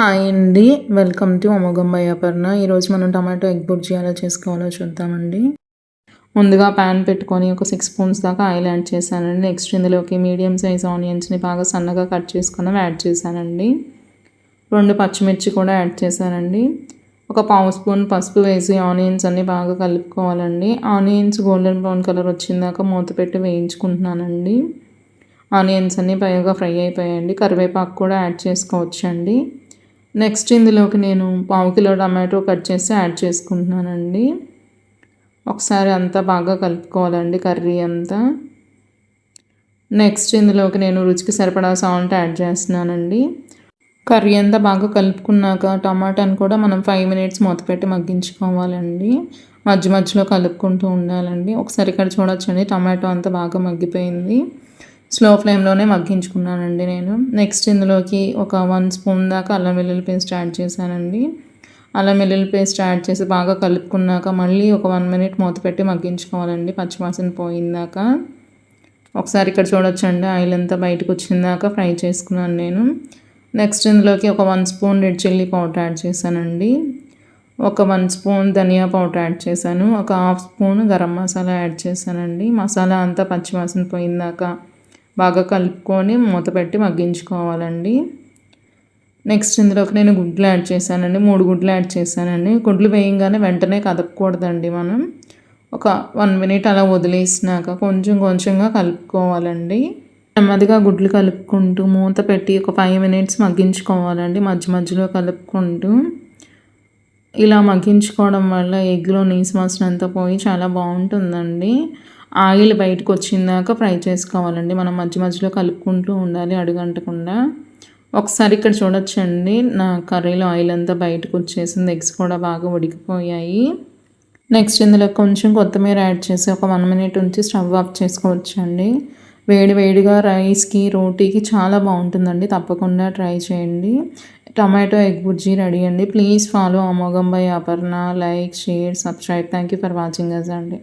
Hi అండి. Welcome to Amogham by Aparna. ఈరోజు మనం టమాటో ఎగ్ బుర్జీ ఎలా చేసుకోవాలో చూద్దామండి. ముందుగా ప్యాన్ పెట్టుకొని ఒక సిక్స్ స్పూన్స్ దాకా ఆయిల్ యాడ్ చేశానండి. నెక్స్ట్ ఇందులోకి మీడియం సైజ్ ఆనియన్స్ని బాగా సన్నగా కట్ చేసుకుని యాడ్ చేశానండి. రెండు పచ్చిమిర్చి కూడా యాడ్ చేశానండి. ఒక పావు స్పూన్ పసుపు వేసి ఆనియన్స్ అన్నీ బాగా కలుపుకోవాలండి. ఆనియన్స్ గోల్డెన్ బ్రౌన్ కలర్ వచ్చిందాక మూత పెట్టి వేయించుకుంటున్నానండి. ఆనియన్స్ అన్నీ బాగా ఫ్రై అయిపోయాయండి. కరివేపాకు కూడా యాడ్ చేసుకోవచ్చండి. నెక్స్ట్ ఇందులోకి నేను పావు కిలో టమాటో కట్ చేసి యాడ్ చేసుకుంటున్నానండి. ఒకసారి అంతా బాగా కలుపుకోవాలండి కర్రీ అంతా. నెక్స్ట్ ఇందులోకి నేను రుచికి సరిపడా సాల్ట్ యాడ్ చేస్తున్నానండి. కర్రీ అంతా బాగా కలుపుకున్నాక టమాటాని కూడా మనం ఫైవ్ మినిట్స్ మూత పెట్టి మగ్గించుకోవాలండి. మధ్య మధ్యలో కలుపుకుంటూ ఉండాలండి. ఒకసారి ఇక్కడ చూడొచ్చండి టమాటో అంతా బాగా మగ్గిపోయింది. స్లో ఫ్లేమ్లోనే మగ్గించుకున్నానండి నేను. నెక్స్ట్ ఇందులోకి ఒక వన్ స్పూన్ దాకా అల్లం వెల్లుల్లి పేస్ట్ యాడ్ చేశానండి. అల్లం వెల్లుల్లి పేస్ట్ యాడ్ చేసి బాగా కలుపుకున్నాక మళ్ళీ ఒక వన్ మినిట్ మూత పెట్టి మగ్గించుకోవాలండి పచ్చివాసన పోయిందాక. ఒకసారి ఇక్కడ చూడొచ్చండి ఆయిల్ అంతా బయటకు వచ్చిందాక ఫ్రై చేసుకున్నాను నేను. నెక్స్ట్ ఇందులోకి ఒక one spoon red chilli powder add చేశానండి. ఒక వన్ స్పూన్ ధనియా పౌడర్ యాడ్ చేశాను. ఒక half spoon garam masala add చేశానండి. మసాలా అంతా పచ్చివాసన పోయిందాక బాగా కలుపుకొని మూత పెట్టి మగ్గించుకోవాలండి. నెక్స్ట్ ఇందులోకి నేను గుడ్లు యాడ్ చేశానండి. మూడు గుడ్లు యాడ్ చేశానండి. గుడ్లు వేయంగానే వెంటనే కదపకూడదండి మనం. ఒక వన్ మినిట్ అలా వదిలేసినాక కొంచెం కొంచెంగా కలుపుకోవాలండి. నెమ్మదిగా గుడ్లు కలుపుకుంటూ మూత పెట్టి ఒక ఫైవ్ మినిట్స్ మగ్గించుకోవాలండి. మధ్య మధ్యలో కలుపుకుంటూ. ఇలా మగ్గించుకోవడం వల్ల ఎగ్లో నీసు మసనంతా పోయి చాలా బాగుంటుందండి. ఆయిల్ బయటకు వచ్చిందాక ఫ్రై చేసుకోవాలండి. మనం మధ్య మధ్యలో కలుపుకుంటూ ఉండాలి అడుగంటకుండా. ఒకసారి ఇక్కడ చూడొచ్చండి నా కర్రీలో ఆయిల్ అంతా బయటకు వచ్చేసింది ఎగ్స్ కూడా బాగా ఉడికిపోయాయి. నెక్స్ట్ ఇందులో కొంచెం కొత్తిమీర యాడ్ చేసి ఒక వన్ మినిట్ ఉంచి స్టవ్ ఆఫ్ చేసుకోవచ్చండి. వేడి వేడిగా రైస్కి రోటీకి చాలా బాగుంటుందండి తప్పకుండా ట్రై చేయండి. టమాటో ఎగ్ బుజ్జి రెడీ అండి. ప్లీజ్ ఫాలో అమోఘం by Aparna like share subscribe. Thank you for watching us అండి.